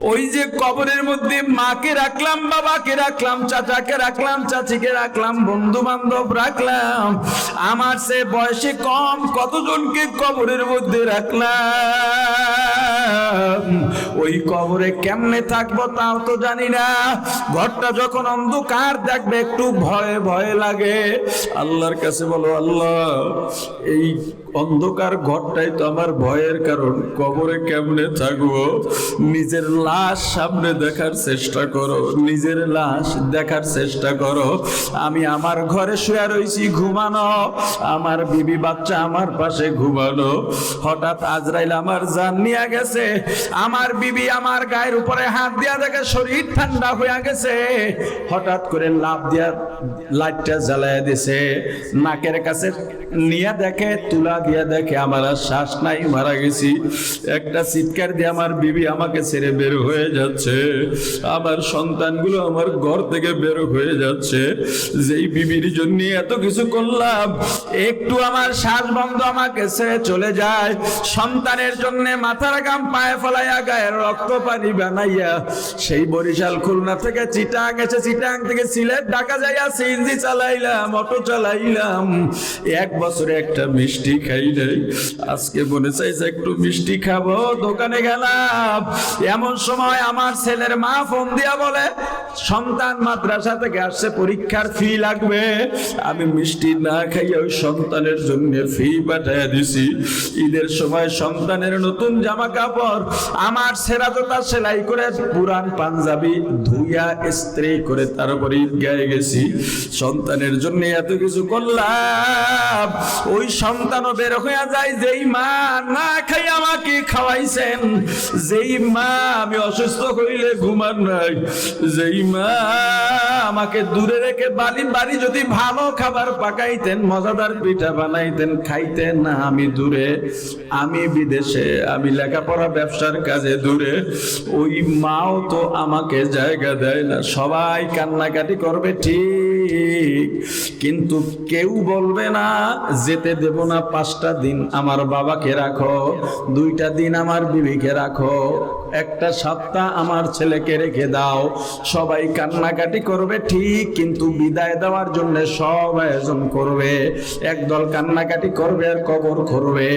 ওই যে কবরের মধ্যে মাকে রাখলাম, বাবাকে রাখলাম, চাচাকে রাখলাম, চাচিকে রাখলাম বন্ধু বান্ধব রাখলাম। আমার সে বয়সে কম, কতজনকে কবরের মধ্যে রাখলাম? ওই কবরে কেমনে থাকব তাও তো জানি না। ঘরটা যখন অন্ধকার দেখবে, একটু ভয়ে ভয়ে লাগে। আল্লাহর কাছে বলো, আল্লাহ, এই অন্ধকার ঘরটাই তো আমার ভয়ের কারণ। কবরে কেমনে থাকব? নিজের লাশ সামনে দেখার চেষ্টা করো। নিজের লাশ দেখার চেষ্টা করো। আমি আমার ঘরে শুয়ে রয়েছি ঘুমানো। আমার বিবি বাচ্চা আমার পাশে ঘুমানো। হঠাৎ আজরাইল আমার জান নিয়ে গেছে। আমার বিবি আমার গায়ের উপরে হাত দিয়া দেখে শরীর ঠান্ডা হয়ে গেছে। হঠাৎ করে লাভ দিয়া লাইটটা জ্বালায় দিছে। নাকের কাছে নিয়ে দেখে তুলা দিয়ে দেখে আমার আর শ্বাস নাই, মারা গেছি। একটা চিৎকার দিয়ে আমার বিবি আমাকে ছেড়ে বের হয়ে যাচ্ছে। আমার সন্তানগুলো আমার ঘর থেকে বের হয়ে যাচ্ছে। যেই বিবির জন্য এত কিছু করলাম, একটু আমার শ্বাস বন্ধ আমাকে ছেড়ে চলে যায়। সন্তানের জন্য মাথার গাম পায়ে ফলাইয়া গায়ের রক্ত পানি বানাইয়া সেই বরিশাল খুলনা থেকে চিটাং গেছে চিটাং থেকে সিলেট ঢাকা যাইয়া সিএনজি চালাইলাম, অটো চালাইলাম। এক বছরে একটা মিষ্টি খাই নাই আজকে মনে চাইছে একটু মিষ্টি খাব, দোকানে গেলাম। এমন সময় আমার ছেলের মা ফোন দিয়া বলে, সন্তান মাদ্রাসা থেকে আসছে, পরীক্ষার ফি লাগবে। আমি মিষ্টি না খাইয়া ওই সন্তানের জন্য ফি পাঠাইয়া দিছি। ঈদের সময় সন্তানের নতুন জামা কাপড় আমার সেরা তো তার সেলাই করে পুরান পাঞ্জাবি ধুইয়া স্ত্রী করে তার উপর ঈদগাহে গেছি। সন্তানের জন্য এত কিছু করলাম। ওই সন্তানও বের হইয়া যায়, যেই মা না খাই আমাকে খাওয়াইছেন, যেই মা আমি অসুস্থ হইলে ঘুমান নাই, যেই মা আমাকে দূরে রেখে বাড়ি বাড়ি যদি ভালো খাবার পাকাইতেন, মজাদার পিঠা বানাইতেন, খাইতেন না আমি দূরে, আমি বিদেশে, আমি লেখাপড়া ব্যবসার কাজে দূরে, ওই মাও তো আমাকে জায়গা দেয় না, সবাই কান্নাকাটি করবে ঠিক, কিন্তু কেউ বলবে না, যেতে দেব না পাঁচটা দিন আমার বাবাকে রাখো, দুইটা দিন আমার বিবিকে রাখো, একটা সপ্তাহ আমার ছেলেকে রেখে দাও। সবাই কান্নাকাটি করবে, ঠিক কিন্তু বিদায় দেওয়ার জন্য সব আয়োজন করবে। একদল কান্নাকাটি করবে আর কবর করবে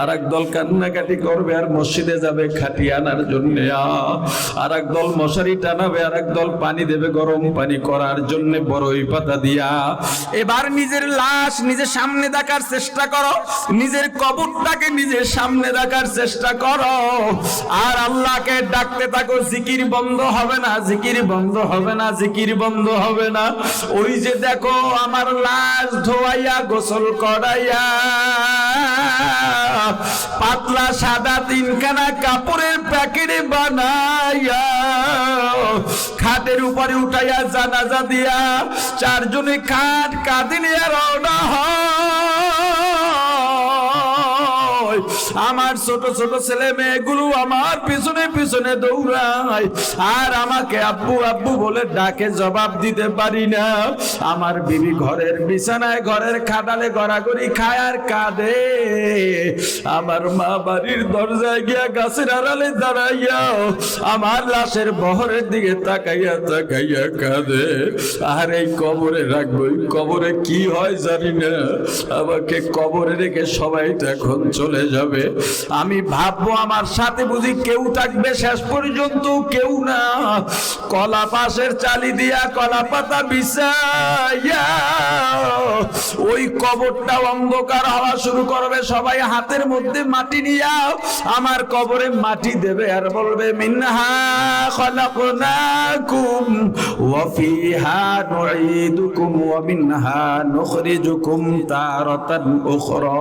আর একদল কান্নাকাটি করবে আর মসজিদে যাবে খাটি আনার জন্য। আর একদল মশারি টানাবে আর একদল পানি দেবে গরম পানি করার জন্য বড়ই পাতা দিয়া। এবার নিজের লাশ নিজের সামনে দেখার চেষ্টা করো নিজের কবরটাকে নিজের সামনে দেখার চেষ্টা করো। আর আল্লাহকে ডাকতে থাকো, জিকির বন্ধ হবে না, জিকির বন্ধ হবে না, জিকির বন্ধ হবে না। ওই যে দেখো আমার লাশ ধোয়াইয়া, গোসল করাইয়া, পাতলা সাদা তিনখানা কাপড়ের প্যাকেটে বানাইয়া, খাটের উপরে উঠাইয়া, জানাজা দিয়া, চারজনে খাট কাঁদে নিয়ে রওনা হয়। আমার ছোট ছোট ছেলে মেয়েগুলো আমার পিছনে পিছনে দৌড়ায়। আর আমাকে আব্বু আব্বু বলে ডাকে, জবাব দিতে পারি না। আমার বিবি ঘরের বিছানায়, ঘরের খাটালে গড়াগড়ি খায় আর কাঁদে। আমার মা বাড়ির দরজায় গিয়া গাছের আড়ালে দাঁড়াইয়া আমার লাশের বহরের দিকে তাকাইয়া তাকাইয়া কাঁদে। আর এই কবরে রাখব কবরে কি হয় জানি না। আমাকে কবরে রেখে সবাই তো এখন চলে যাবে। আমি ভাববো আমার সাথে বুঝি কেউ থাকবে শেষ পর্যন্ত, কেউ না। কলা পাশের চালি দিয়া কলা পাতা ওই কবরটা অন্ধকার হওয়া শুরু করবে। সবাই হাতের মধ্যে মাটি নিয়া আমার কবরে মাটি দেবে আর বলবে মিনহা ফিহা নুঈদুকুম ওয়া মিনহা নুখরিজুকুম তারাতান উখরা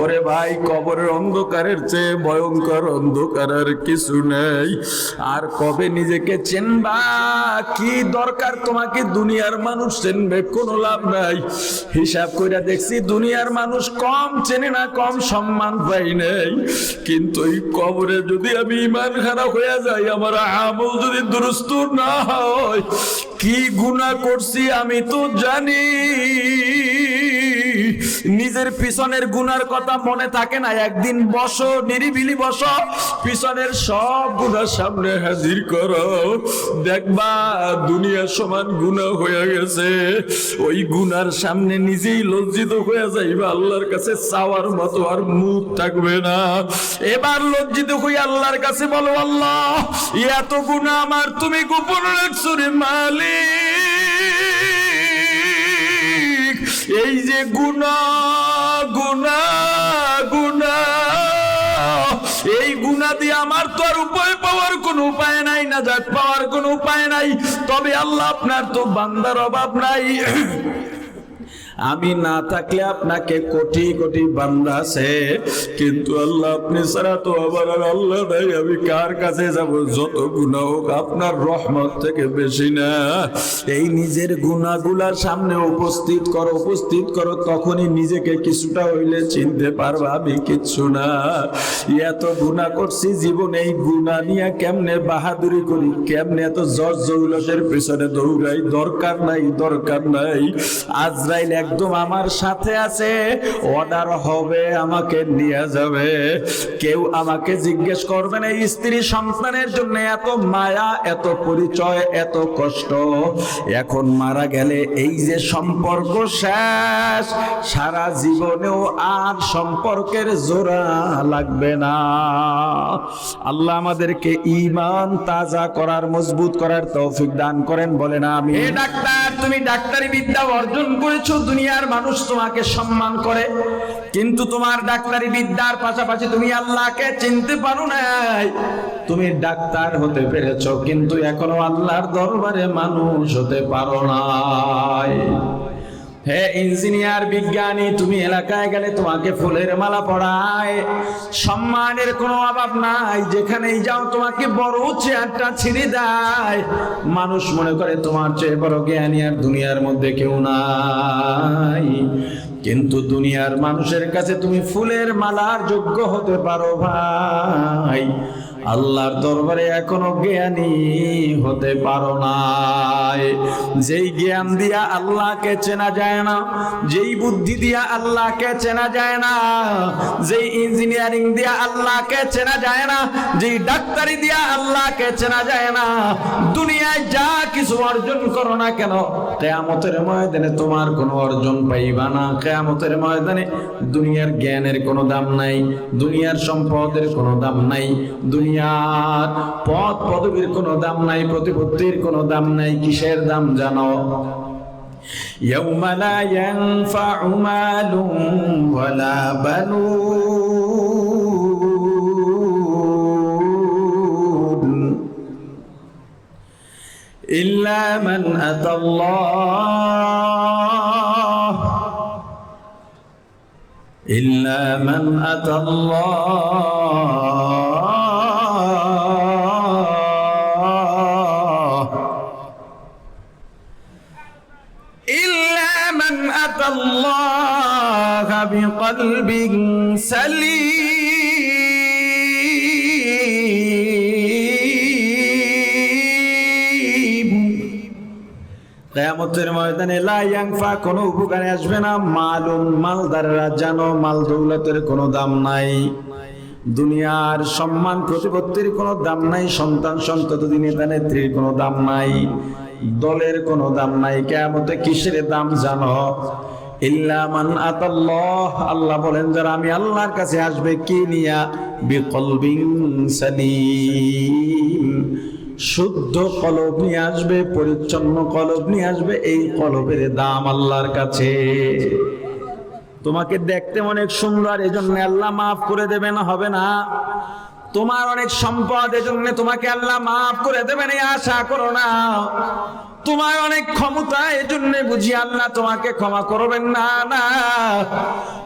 ওরে ভাই, কবরের অন্ধকারের চেয়ে ভয়ঙ্কর অন্ধকার আর কিছু নেই। আর কবে নিজেকে চেনবা? কি দরকার তোমাকে? দুনিয়ার মানুষ চেনবে, কোনো লাভ নাই। হিসাব কইরা দেখছি, দুনিয়ার মানুষ কম চেনে না, কম সম্মান পাই নাই। কিন্তু এই কবরে যদি আমি ইমান খারাপ হয়ে যাই, আমার আমল যদি দুরুস্ত না হয় কি গুণা করছি আমি তো জানি। নিজের পিছনের গুনার কথা মনে থাকে না। একদিন বসো, নিরিবিলি বসো, পিছনের সব গুনার সামনে হাজির করো। দেখবা দুনিয়া সমান গুণা হয়ে গেছে। ওই গুনার সামনে নিজেই লজ্জিত হয়ে যাইবা। আল্লাহর কাছে চাওয়ার মতো আর মুখ থাকবে না। এবার লজ্জিত হই আল্লাহর কাছে বলো, আল্লাহ, এত গুণা আমার তুমি গোপন রাখছো রে মালিক। এই যে গুণা গুণা গুণা এই গুণা দিয়ে আমার তো আর উপায় পাওয়ার কোনো উপায় নাই না পাওয়ার কোনো উপায় নাই। তবে আল্লাহ আপনার তো বান্দার অভাব নাই। আমি না থাকলে আপনাকে কোটি কোটি বান্দা আছে। কিন্তু আল্লাহ আপনি ছাড়া তো আবার আর আল্লাহ নাই। আমি কার কাছে যাব? যত গুণা হোক আপনার রহমত থেকে বেশি না। এই নিজের গুণাগুলার সামনে উপস্থিত করো উপস্থিত করো, তখনই নিজেকে কিছুটা হইলে চিনতে পারবা আমি কিচ্ছু না। এত গুণা করছি জীবনে, এই গুণা নিয়ে কেমনে বাহাদুরি করি? কেমনে এত জজ জৌলতের পেছনে দৌড়াই? দরকার নাই দরকার নাই। আজরাইল একদম আমার সাথে আছে। অর্ডার হবে, আমাকে নিয়ে যাবে। কেউ আমাকে জিজ্ঞেস করবে না স্ত্রী সন্তানের জন্য এত মায়া, এত পরিচয়, এত কষ্ট। এখন মারা গেলে এই যে সম্পর্ক শেষ, সারা জীবনেও আর সম্পর্কের জোড়া লাগবে না। আল্লাহ আমাদেরকে ইমান তাজা করার, মজবুত করার তৌফিক দান করেন বলে না আমি ডাক্তার, তুমি ডাক্তারি বিদ্যা অর্জন করেছ দুনিয়ার মানুষ তোমাকে সম্মান করে। কিন্তু তোমার ডাক্তারি বিদ্যার পাশাপাশি তুমি আল্লাহকে চিনতে পারো নাই। তুমি ডাক্তার হতে পেরেছ, কিন্তু এখনও আল্লাহর দরবারে মানুষ হতে পারো নাই। হে ইঞ্জিনিয়ার বিজ্ঞানী, তুমি এলাকায় গেলে তোমাকে ফুলের মালা পড়ায়। সম্মানের কোনো অভাব নাই, যেখানেই যাও তোমাকে বড় চেয়ারটা ছিঁড়ে দেয়। মানুষ মনে করে তোমার চেয়ে বড় জ্ঞানী আর দুনিয়ার মধ্যে কেউ নাই। কিন্তু দুনিয়ার মানুষের কাছে তুমি ফুলের মালার যোগ্য হতে পারো ভাই। আল্লাহর দরবারে এখনও জ্ঞানী হতে পারো নাই। যেই জ্ঞান দিয়া আল্লাহকে চেনা যায় না, যেই বুদ্ধি দিয়া আল্লাহকে চেনা যায় না, যেই ইঞ্জিনিয়ারিং দিয়া আল্লাহকে চেনা যায় না, যেই ডাক্তারি দিয়া আল্লাহকে চেনা যায় না, দুনিয়ায় যা কিছু অর্জন করো না কেন, কেয়ামতের ময়দানে তোমার কোনো অর্জন পাইবা না। কেয়ামতের ময়দানে দুনিয়ার জ্ঞানের কোনো দাম নাই, দুনিয়ার সম্পদের কোনো দাম নাই দুনিয়ার পদ পদবীর কোনো দাম নাই প্রতিপত্তির কোনো দাম নাই কিসের দাম জানো يوم لا ينفع مال ولا بنون إلا من أتى الله إلا من أتى الله الله بقلب سليم কেয়ামতের ময়দানে লা ইয়াংফা কোনো উপকারে আসবে না মালুন মালদাররা জানো মাল দৌলতের কোনো দাম নাই দুনিয়ার সম্মান প্রতিপত্তির কোনো দাম নাই সন্তান সন্ততি নেতা নেত্রীর কোনো দাম নাই দলের কোনো দাম নাই কেয়ামতে কিসের দাম জানো ইল্লা মান আতাল্লাহ। আল্লাহ বলেন, যারা আমি আল্লাহর কাছে আসবে, কি নিয়া? শুদ্ধ কলব নিয়ে আসবে, পরিচ্ছন্ন কলব নিয়ে আসবে, এই কলবের দাম আল্লাহর কাছে। তোমাকে দেখতে অনেক সুন্দর, এজন্য আল্লাহ মাফ করে দেবেন, হবে না। তোমার অনেক সম্পদ, এজন্য তোমাকে আল্লাহ মাফ করে দেবেন আশা করো না। তোমার অনেক ক্ষমতা, এজন্য বুঝি আল্লাহ তোমাকে ক্ষমা করবেন না না।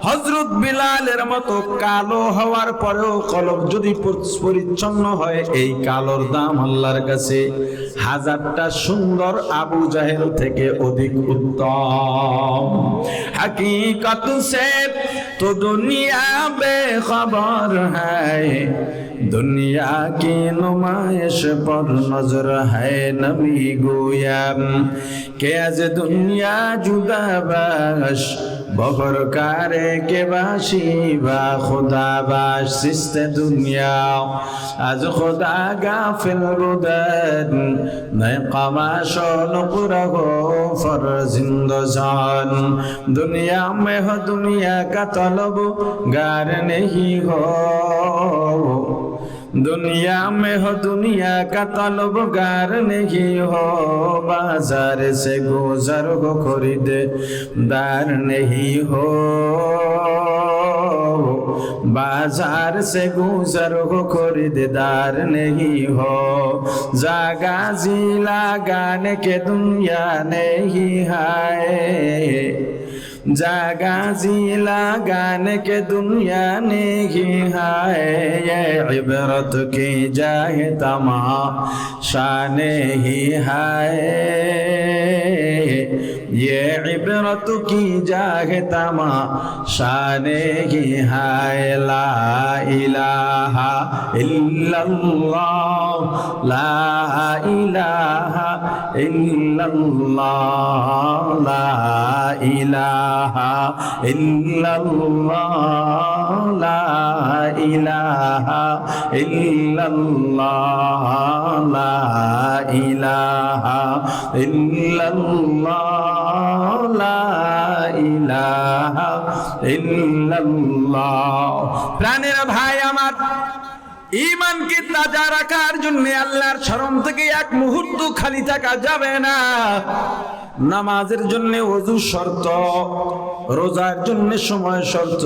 হজরত বিলালের মতো কালো হওয়ার পরেও কলম যদি পরিচ্ছন্ন হয়, এই কালোর দাম আল্লাহর কাছে হাজারটা সুন্দর আবু জাহেল থেকে অধিক উত্তম। হাকি কত সে তো দুনিয়া বে খবর দুনিয়া কি নুমাইশ পর নজর হায় নবী গোয়াম। কে আজ দুনিয়া জুদাবাস বহর কারে কে বাসি বা খোদা বাস সিস্ত দুনিয়া, আজ খোদা গাফিল রুদন নয় কামাশ নুকুরা গো ফর জিন্দজান দুনিয়া মেহ হ দুনিয়া কা গার নেহি হো दुनिया में हो दुनिया का तलब गार नहीं हो बाजार से गुजर हो खरीद दार नहीं हो बाजार से गुजर हो खरीदार नहीं हो जागा जिला गाने के दुनिया नहीं है जागा जिला गाने के दुनिया नहीं है ये इबरत की जाए तमा शान ही है ये इबरत की जाए तमा शान ही है ला इलाहा ইল্লাল্লাহ, লা ইলাহা ইল্লাল্লাহ, লা ইলাহা ইল্লাল্লাহ, লা ইলাহা ইল্লাল্লাহ, লা ইলাহা ইল্লাল্লাহ, লা ইলাহা ইল্লাল্লাহ। প্রাণের ভাই আমার ইমানকে তাজা রাখার জন্য আল্লাহর স্মরণ থেকে এক মুহূর্ত খালি থাকা যাবে না। নামাজের জন্য অজু শর্ত, রোজার জন্য সময় শর্ত,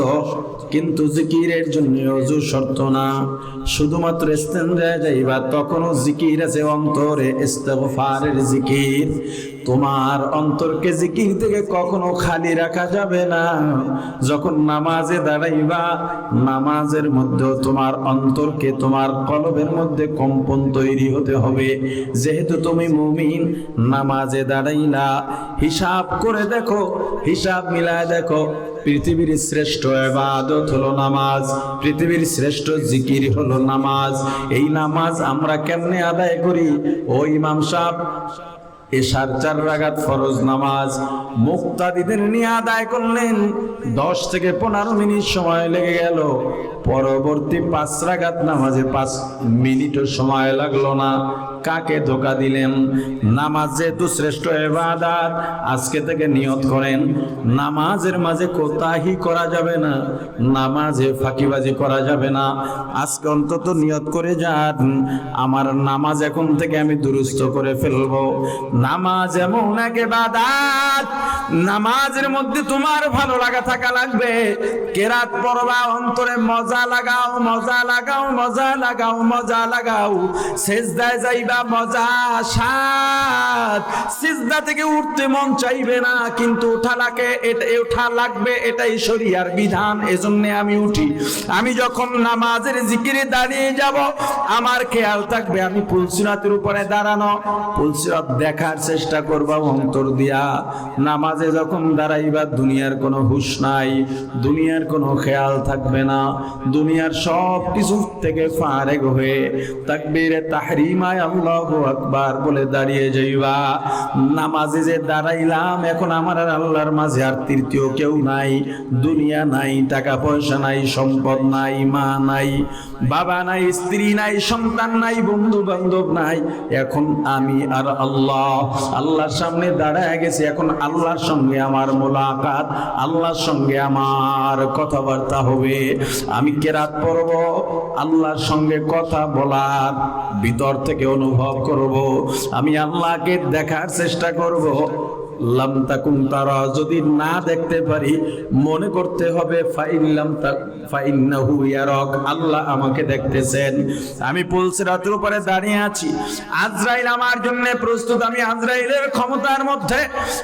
কিন্তু জিকিরের জন্য অজু শর্ত না। শুধুমাত্র ইস্তেঞ্জায় যাইবা, তখনও জিকির আছে অন্তরে ইস্তেগফারের জিকির। তোমার অন্তরকে জিকির থেকে কখনো খালি রাখা যাবে না। যখন নামাজে দাঁড়াইবা, নামাজের মধ্যে তোমার অন্তরকে তোমার কলবের মধ্যে কম্পন তৈরি হতে হবে। যেহেতু তুমি মুমিন, নামাজে দাঁড়াইলা, হিসাব করে দেখো, হিসাব মিলায় দেখো, পৃথিবীর শ্রেষ্ঠ এবাদত হলো নামাজ, পৃথিবীর শ্রেষ্ঠ জিকির হলো নামাজ। এই নামাজ আমরা কেমনে আদায় করি? ও ইমাম সাহেব এশার চার রাগাত ফরজ নামাজ। মুক্তাদিদের নিয়ে আদায় করলেন। দশ থেকে পনেরো মিনিট সময় লেগে গেল। পরবর্তী পাঁচ রাগাত নামাজে পাঁচ মিনিটও সময় লাগল না। কাকে ধোকা দিলেন? নামাজ যেহেতু শ্রেষ্ঠ এবাদাত আজকে থেকে নিয়ত করেন, নামাজের মাঝে কোতাহি করা যাবে না, নামাজে ফাঁকিবাজি করা যাবে না। আজকে অন্তত নিয়ত করে যান, আমার নামাজ এখন থেকে আমি দুরুস্ত করে ফেলব। নামাজ এমন এক এবাদাত নামাজের মধ্যে তোমার ভালো লাগা থাকা লাগবে। কেরাত পড়বা অন্তরে মজা লাগাও মজা লাগাও মজা লাগাও মজা লাগাও। সেজদায় যাইবা সিজদা থেকে উঠতে মন চাইবে না, কিন্তু ওঠা লাগে লাগবে, এটাই শরিয়ার বিধান, এজন্য আমি উঠি। আমি যখন নামাজের জিকিরে দাঁড়িয়ে যাব, আমার খেয়াল থাকবে, আমি উপরে দাঁড়ানো দেখার চেষ্টা করবা অন্তর দিয়া। নামাজে যখন দাঁড়াইবা, দুনিয়ার কোনো হুশ নাই, দুনিয়ার কোনো খেয়াল থাকবে না। দুনিয়ার সব কিছু থেকে ফারেক হয়ে, তাকবীরে তাহরিমায় আকবার বলে দাঁড়িয়ে যাইবা। নামাজে যে দাঁড়াইলাম, এখন আমার আর আল্লাহর মাঝে আর তৃতীয় কেউ নাই। দুনিয়া নাই, টাকা পয়সা নাই, সম্পদ নাই, মা নাই, বাবা নাই, স্ত্রী নাই, সন্তান নাই বন্ধু বান্ধব নাই। এখন আমি আর আল্লাহ, আল্লাহর সামনে দাঁড়ায় গেছি। এখন আল্লাহর সঙ্গে আমার মোলাকাত, আল্লাহর সঙ্গে আমার কথাবার্তা হবে। আমি কেরাত পড়ব, আল্লাহর সঙ্গে কথা বলার ভিতর থেকে অনুভব করব। আমি আল্লাহকে দেখার চেষ্টা করব। যদি না দেখতে পারি, মনে করতে হবে ইয়ারাক, আল্লাহ আমাকে দেখতেছেন। আমি পুলসিরাতের উপরে দাঁড়িয়ে আছি। আজরাইল আমার জন্য প্রস্তুত। আমি আজরাইলের ক্ষমতার মধ্যে,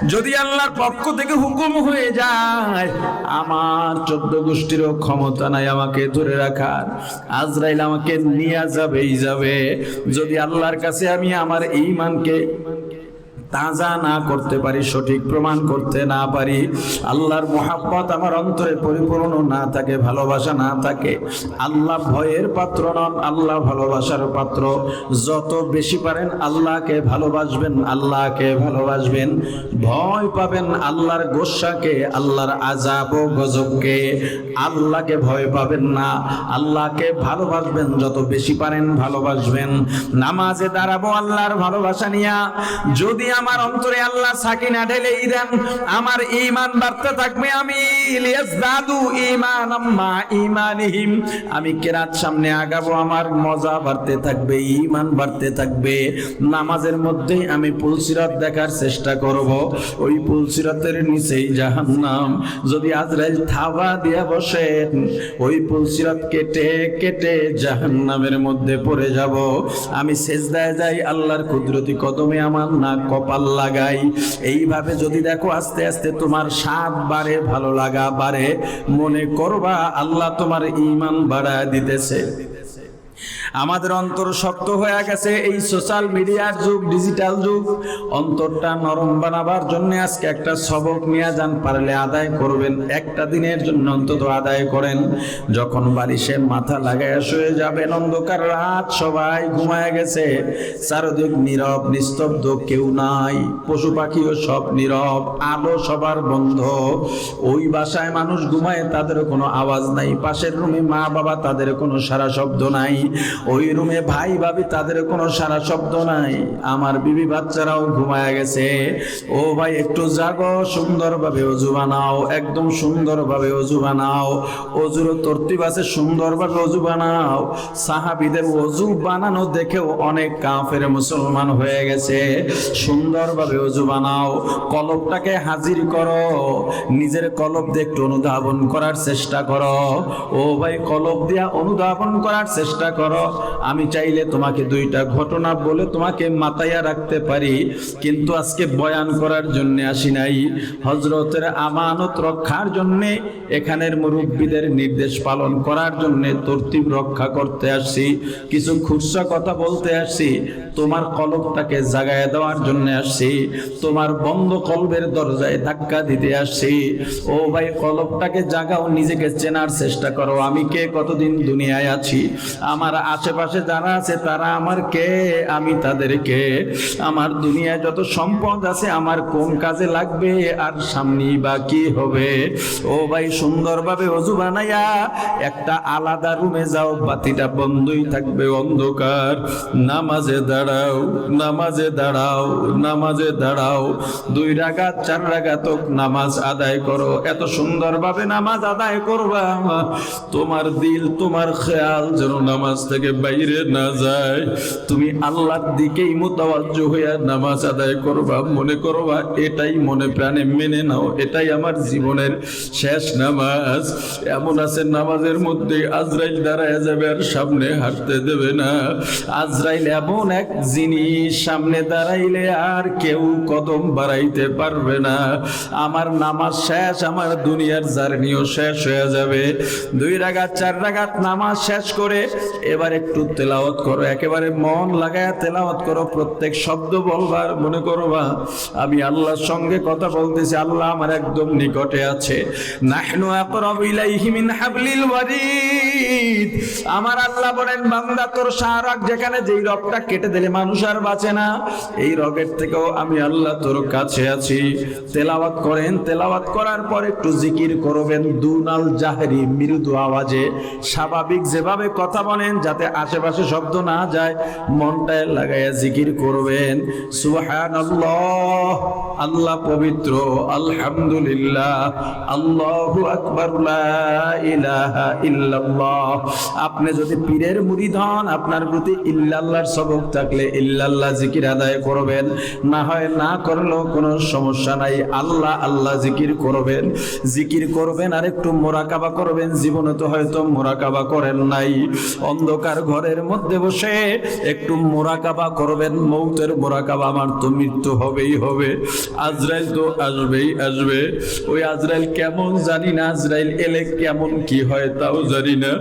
যদি আল্লাহর পক্ষ থেকে হুকুম হয়ে যায়, আমার চোদ্দ গোষ্ঠীরও ক্ষমতা নাই আমাকে ধরে রাখার। আজরাইল আমাকে নিয়ে যাবেই যাবে। যদি আল্লাহর কাছে আমি আমার ইমানকে তাজা না করতে পারি, সঠিক প্রমাণ করতে না পারি, আল্লাহর মোহাব্বত আমার অন্তরে পরিপূর্ণ না থাকে, ভালোবাসা না থাকে। আল্লাহ ভয়ের পাত্র নন, আল্লাহ ভালোবাসার পাত্র। যত বেশি পারেন আল্লাহকে ভালোবাসবেন আল্লাহকে ভালোবাসবেন। ভয় পাবেন আল্লাহর গোসাকে, আল্লাহর আজাব ও গজবকে। আল্লাহকে ভয় পাবেন না, আল্লাহকে ভালোবাসবেন। যত বেশি পারেন ভালোবাসবেন। নামাজে দাঁড়াবো আল্লাহর ভালোবাসা নিয়া। যদি আমার অন্তরে আল্লাহ সাকিনা ঢেলেই দেন। আমার ঈমান বাড়তে থাকবে আমি। লিয়াজদাদু ঈমানাম মা ঈমানিহিম। আমি কেরাত সামনে আগাবো, আমার মজা বাড়তে থাকবে, ঈমান বাড়তে থাকবে। নামাজের মধ্যেই আমি পুলসিরাত দেখার চেষ্টা করব। ওই পুলসিরাতের নিচেই জাহান্নাম। যদি আজরাইল থাবা দিয়া বসেন, ওই পুলসিরাত কেটে কেটে জাহান্নামের মধ্যে পড়ে যাব। আমি সেজদায় যাই, আল্লাহর কুদরতি কদমে আমার না কপাল লাগাই। এইভাবে যদি দেখো আস্তে আস্তে তোমার স্বাদ বাড়ে, ভালো লাগা বাড়ে, মনে করবা আল্লাহ তোমার ইমান বাড়ায় দিতেছে। আমাদের অন্তর শক্ত হয়ে গেছে, এই সোশ্যাল মিডিয়ার যুগ ডিজিটাল যুগ। অন্তরটা নরম বানাবার জন্য আজকে একটা সবক নিয়ে যান, পারলে আদায় করবেন। একটা দিনের জন্য অন্তত আদায় করেন। যখন বালিশে মাথা লাগায় শুয়ে যাবেন, অন্ধকার রাত, সবাই ঘুমায় গেছে। চারদিক নীরব, নিস্তব্ধ, কেউ নাই। পশু পাখিও সব নীরব, আলো সবার বন্ধ। ওই বাসায় মানুষ ঘুমায় তাদের কোনো আওয়াজ নাই। পাশের রুমে মা বাবা তাদের কোনো সারা শব্দ নাই। ওই রুমে ভাই ভাবি, তাদের কোনো সারা শব্দ নাই। আমার বিবি বাচ্চারাও ঘুমায় গেছে। ও ভাই, একটু জাগো, সুন্দরভাবে অজু বানাও, একদম সুন্দরভাবে অজু বানাও। অজুর তরতিব আছে, সুন্দরভাবে অজু বানাও। সাহাবিদের অজু বানানো দেখেও অনেক কাফের মুসলমান হয়ে গেছে। সুন্দরভাবে অজু বানাও কলবটাকে হাজির করো। নিজের কলব দিয়ে একটু অনুধাবন করার চেষ্টা করো। ও ভাই কলব দিয়া অনুধাবন করার চেষ্টা করো। আমি চাইলে তোমাকে দুইটা ঘটনা বলে তোমাকে মাথায়া রাখতে পারি, কিন্তু আজকে বয়ান করার জন্য আসি নাই। হজরতের আমানত রক্ষার জন্য, এখানের মুরব্বীদের নির্দেশ পালন করার জন্য তরতিব রক্ষা করতে আসছি কিছু খুচরা কথা বলতে আসছি তোমার কলবটাকে জাগায় দেওয়ার জন্য আসছি তোমার বন্ধ কলবের দরজায় ধাক্কা দিতে আসছি ও ভাই, কলবটাকে জাগাও, নিজেকে চেনার চেষ্টা করো। আমি কে কতদিন দুনিয়ায় আছি? আমার আশেপাশে যারা আছে, তারা আমার কে? আমি তাদেরকে আমার দুনিয়ায় যত সম্পদ আছে, আমার কোন কাজে লাগবে? আর সামনে বা কি হবে? ও ভাই, সুন্দরভাবে অজু বানাইয়া একটা আলাদা রুমে যাও। বাতিটা বন্ধই থাকবে অন্ধকার। নামাজে দাঁড়াও নামাজে দাঁড়াও নামাজে দাঁড়াও। দুই রাগাত, চার রাগাত নামাজ আদায় করো। এত সুন্দরভাবে নামাজ আদায় করবা তোমার দিল, তোমার খেয়াল যেন নামাজ থেকে বাইরে না যায়। তুমি আল্লাহর দিকেই মোতাবাজ্য হইয়া নামাজ আদায় করবা, মনে করবা এটাই মনে প্রাণে মেনে নাও, এটাই আমার জীবনের শেষ নামাজ। এমন আছে নামাজের মধ্যে আজরাইল দাঁড়ায় যাবে আর সামনে হাঁটতে দেবে না। আজরাইল এমন এক জিনিস, সামনে দাঁড়াইলে আর কেউ কদম বাড়াইতে পারবে না। আমার নামাজ শেষ, আমার দুনিয়ার জার্নিও শেষ হয়ে যাবে। দুই রাগাত, চার রাগাত নামাজ শেষ করে এবার একটু তেলাওয়াত করো, একেবারে মন লাগায় তেলাওয়াত করো, প্রত্যেক শব্দ বলবার, মনে করবা আমি আল্লাহর সঙ্গে কথা বলতেছি, আল্লাহ আমার একদম নিকটে আছে। নাহনু আকরাবু ইলাইহি মিন হাবলিল ওয়ারিদ। আমার আল্লাহ বলেন, বান্দা, তোর শাহরাগ যেখানে যেই রগটা কেটে দিলে মানুষ আর বাঁচে না, এই রগের থেকেও আমি আল্লাহ তোর কাছে আছি। তেলাওয়াত করেন, তেলাওয়াত করার পর একটু জিকির করবেন, দুনাল জাহরি মৃদু আওয়াজে। স্বাভাবিক যেভাবে কথা বলেন, যাতে আশেপাশে শব্দ না যায়, মনটায় লাগাইয়া জিকির করবেন। সুবহানাল্লাহ, আল্লাহ পবিত্র, আলহামদুলিল্লাহ, আল্লাহু আকবার আপনি যদি পীরের মুরিদ হন, আপনার প্রতি ইল্লাল্লাহর সবক থাকলে ইল্লাল্লাহ জিকির আদায় করবেন। না হয় না করলেও কোনো সমস্যা নাই, আল্লাহ আল্লাহ জিকির করবেন। জিকির করবেন আর একটু মোরাকাবা করবেন। জীবনে তো হয়তো মোরাকাবা করেন নাই। অন্ধকার ঘরের মধ্যে বসে একটু মোরাকাবা করবেন, মৌতের মোরাকাবা আমার তো মৃত্যু হবেই হবে। আজরাইল তো আসবেই আসবে। ওই আজরাইল কেমন জানি না, আজরাইল এলে কেমন কি হয় তাও জানি না।